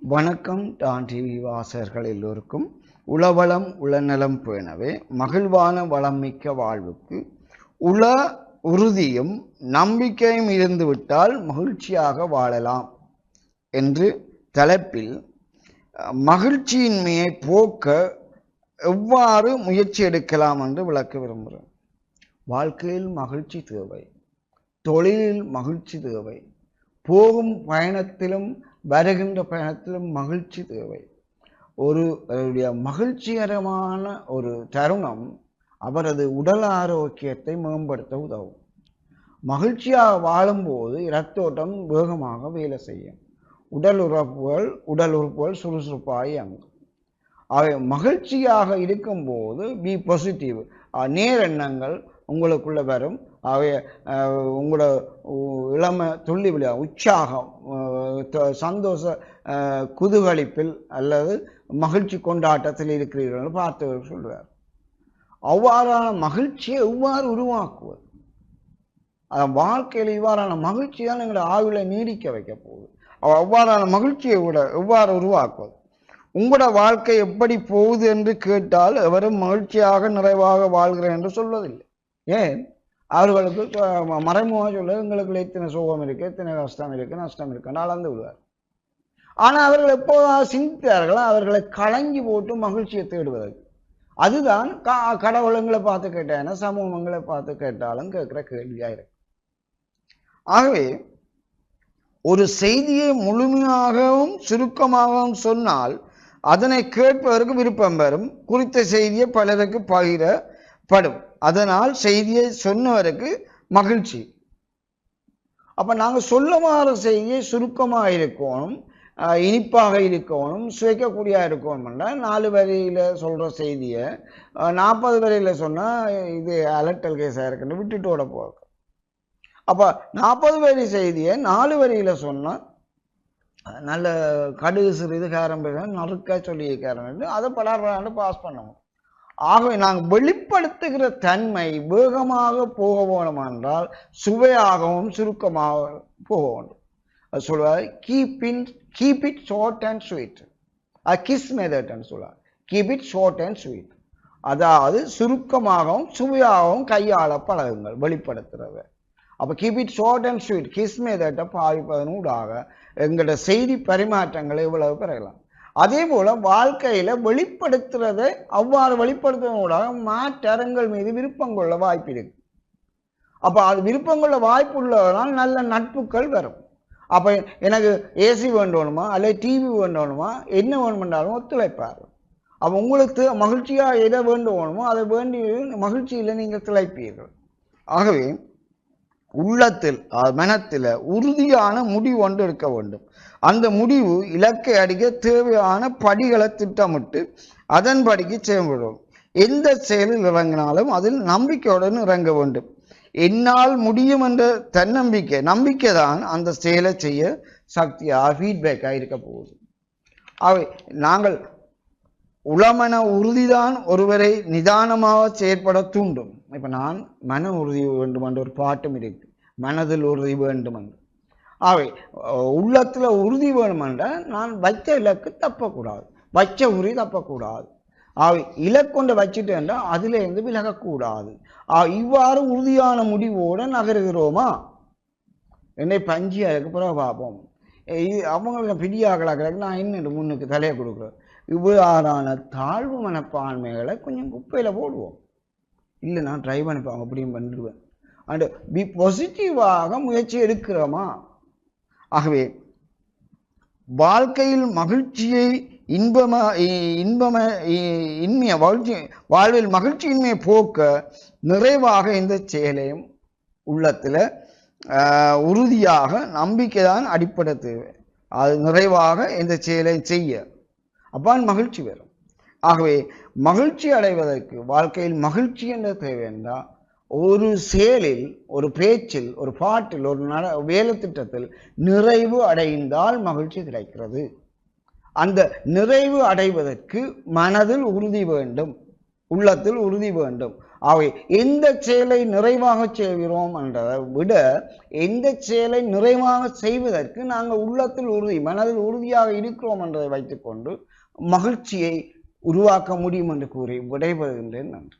வணக்கம் Don TV வாசகர்கள் எல்லோருக்கும். உளவளம் உளநலம் பேணவே மகிழ்வான வளமிக்க வாழ்வுக்கு உள உறுதியும் நம்பிக்கையும் இருந்துவிட்டால் மகிழ்ச்சியாக வாழலாம் என்று தலைப்பில் மகிழ்ச்சியின்மையை போக்க எவ்வாறு முயற்சி எடுக்கலாம் என்று விளக்க விரும்புகிறேன். வாழ்க்கையில் மகிழ்ச்சி தேவை. தொழிலில் மகிழ்ச்சி தேவை. போகும் பயணத்திலும் வருகின்ற பயணத்திலும் மகிழ்ச்சி தேவை. ஒரு அவருடைய மகிழ்ச்சிகரமான ஒரு தருணம் அவரது உடல் ஆரோக்கியத்தை மேம்படுத்த உதவும். மகிழ்ச்சியாக வாழும்போது இரத்தோட்டம் வேகமாக வேலை செய்யும். உடல் உறுப்புகள் உடல் உறுப்புகள் சுறுசுறுப்பாக இயங்கும். அவை மகிழ்ச்சியாக இருக்கும்போது பி பாசிட்டிவ் நேரெண்ணங்கள் உங்களுக்குள்ளே வரும். அவை உங்களோட உ- இளமை துள்ளி விளையா உற்சாகம் சந்தோஷ குதூகலிப்பில் அல்லது மகிழ்ச்சி கொண்டாட்டத்தில் இருக்கிறீர்கள் பார்த்தவர் சொல்றார். அவ்வாறான மகிழ்ச்சியை எவ்வாறு உருவாக்குவது? அஹ், வாழ்க்கையில் இவ்வாறான மகிழ்ச்சி தான் எங்களை ஆயுளை நீடிக்க வைக்க போகுது. அவ்வாறான மகிழ்ச்சியை விட எவ்வாறு உருவாக்குவது? உங்களோட வாழ்க்கை எப்படி போகுது என்று கேட்டால் எவரும் மகிழ்ச்சியாக நிறைவாக வாழ்கிறேன் என்று சொல்வதில்லை ஏன்? அவர்களுக்கு மறைமுகமாக சொல்ல எங்களுக்கு இத்தனை சோகம் இருக்கு இத்தனை கஷ்டம் இருக்கு நஷ்டம் இருக்குன்னு அளந்து விடுவார். ஆனால் அவர்கள் எப்போதாவது சிந்தித்தார்களோ அவர்களை கலங்கி போட்டு மகிழ்ச்சியை தேடுவதற்கு அதுதான் கா கடவுளங்களை பார்த்து கேட்டேன்னா சமூகங்களை பார்த்து கேட்டாலும் கேட்குற கேள்வியாக இருக்கு. ஆகவே ஒரு செய்தியை முழுமையாகவும் சுருக்கமாகவும் சொன்னால் அதனை கேட்பதற்கு விருப்பம் வரும். குறித்த செய்தியை பலருக்கு பகிரப்படும். அதனால் செய்தியை சொன்னவருக்கு மகிழ்ச்சி. அப்போ நாங்கள் சொல்ல மாற செய்தியை சுருக்கமாக இருக்கணும் இனிப்பாக இருக்கணும் சுவைக்கக்கூடியா இருக்கணும்னா நாலு வரியில் சொல்கிற செய்தியை நாற்பது வரியில் சொன்னால் இது அலட்டல் கேஸாக இருக்குன்னு விட்டுட்டு ஓட போகும் அப்போ நாற்பது வரி செய்தியை நாலு வரியில் சொன்னால் நல்ல கடுகு சிறிது காரம் நறுக்க நறுக்க காரம் அதை பலராண்டு பாஸ் பண்ணணும். ஆகவே நாங்கள் வெளிப்படுத்துகிற தன்மை வேகமாக போக வேணும் என்றால் சுவையாகவும் சுருக்கமாக போக வேண்டும். அது சொல்லுவார் keep in keep it short and sweet KISS மெதட்னு சொல்லுவார் keep it short and sweet அதாவது சுருக்கமாகவும் சுவையாகவும் கையாள பழகுங்கள் வெளிப்படுத்துகிறத அப்போ keep it short and sweet KISS மெதட்டை பாவிப்பதன் ஊடாக எங்களோட செய்தி பரிமாற்றங்களை இவ்வளவு பெறலாம் அதே போல் வாழ்க்கையில் வெளிப்படுத்துறதை அவ்வாறு வெளிப்படுத்துவதனூடாக மாற்றங்கள் மீது விருப்பம் கொள்ள வாய்ப்பு இருக்கு. அப்போ அது விருப்பம் கொள்ள வாய்ப்பு உள்ளதனால் நல்ல நட்புகள் வரும். அப்போ எனக்கு ஏசி வேண்டணுமா அல்லது டிவி வேண்டணுமா என்ன வேணுமென்றாலும் ஒத்துழைப்பார் அப்போ உங்களுக்கு மகிழ்ச்சியாக எதை வேண்டுவோணுமோ அதை வேண்டி மகிழ்ச்சியில் நீங்கள் திளைப்பீர்கள். ஆகவே உள்ளத்தில் மனத்தில் உறுதியான முடிவு ஒன்று இருக்க வேண்டும். அந்த முடிவு இலக்கை அடிக்க தேவையான படிகளை திட்டமிட்டு அதன்படிக்கு செயல்படும் எந்த செயலில் இறங்கினாலும் அதில் நம்பிக்கையுடன் இறங்க வேண்டும். என்னால் முடியும் என்ற தன்னம்பிக்கை நம்பிக்கை தான் அந்த செயலை செய்ய சக்தியாக ஃபீட்பேக்காக இருக்க போகுது. அவை நாங்கள் உளமன உறுதிதான் ஒருவரை நிதானமாக செயற்பட தூண்டும். இப்போ நான் மன உறுதி வேண்டும் என்ற ஒரு பாட்டும் இருக்கு. மனதில் உறுதி வேண்டும் என்று அவை உள்ளத்தில் உறுதி வேணும் நான் வச்ச இலக்கு தப்பக்கூடாது. வச்ச உறுதி தப்பக்கூடாது. அவை இலக்கொண்டு வச்சுட்டு என்றால் இருந்து விலகக்கூடாது. ஆ இவ்வாறு உறுதியான முடிவோடு நகருகிறோமா? என்னை பஞ்சி அதுக்கு பிறகு பார்ப்போம் இது அவங்களுக்கு கிடக்கு நான் இன்னும் முன்னுக்கு தலையை கொடுக்குறேன். இவ்வாறான தாழ்வு மனப்பான்மைகளை கொஞ்சம் குப்பையில் போடுவோம். இல்லை நான் ட்ரை பண்ணிப்பேன் அப்படியும் பண்ணிடுவேன். அண்டு பி பாசிட்டிவாக முயற்சி எடுக்கிறோமா? ஆகவே வாழ்க்கையில் மகிழ்ச்சியை இன்பமா இன்பம இ- இன்மைய வாழ்ச்சி வாழ்வில் மகிழ்ச்சியின்மையை போக்க நிறைவாக இந்த செயலையும் உள்ளத்தில் உறுதியாக நம்பிக்கை தான் அடிப்படை தேவை. அது நிறைவாக இந்த செயலை செய்ய. அப்பான் மகிழ்ச்சி வரும். ஆகவே மகிழ்ச்சி அடைவதற்கு வாழ்க்கையில் மகிழ்ச்சி என்ற தேவை என்றால் ஒரு செயலில் ஒரு பேச்சில் ஒரு பாட்டில் ஒரு நட வேலை திட்டத்தில் நிறைவு அடைந்தால் மகிழ்ச்சி கிடைக்கிறது. அந்த நிறைவு அடைவதற்கு மனதில் உறுதி வேண்டும் உள்ளத்தில் உறுதி வேண்டும். ஆகவே எந்த செயலை நிறைவாக செய்கிறோம் என்றதை விட எந்த செயலை நிறைவாக செய்வதற்கு நாங்கள் உள்ளத்தில் உறுதி மனதில் உறுதியாக இருக்கிறோம் என்றதை வைத்துக்கொண்டு மகிழ்ச்சியை உருவாக்க முடியும் என்று கூறி விடைபெறுகின்றேன். நன்றி.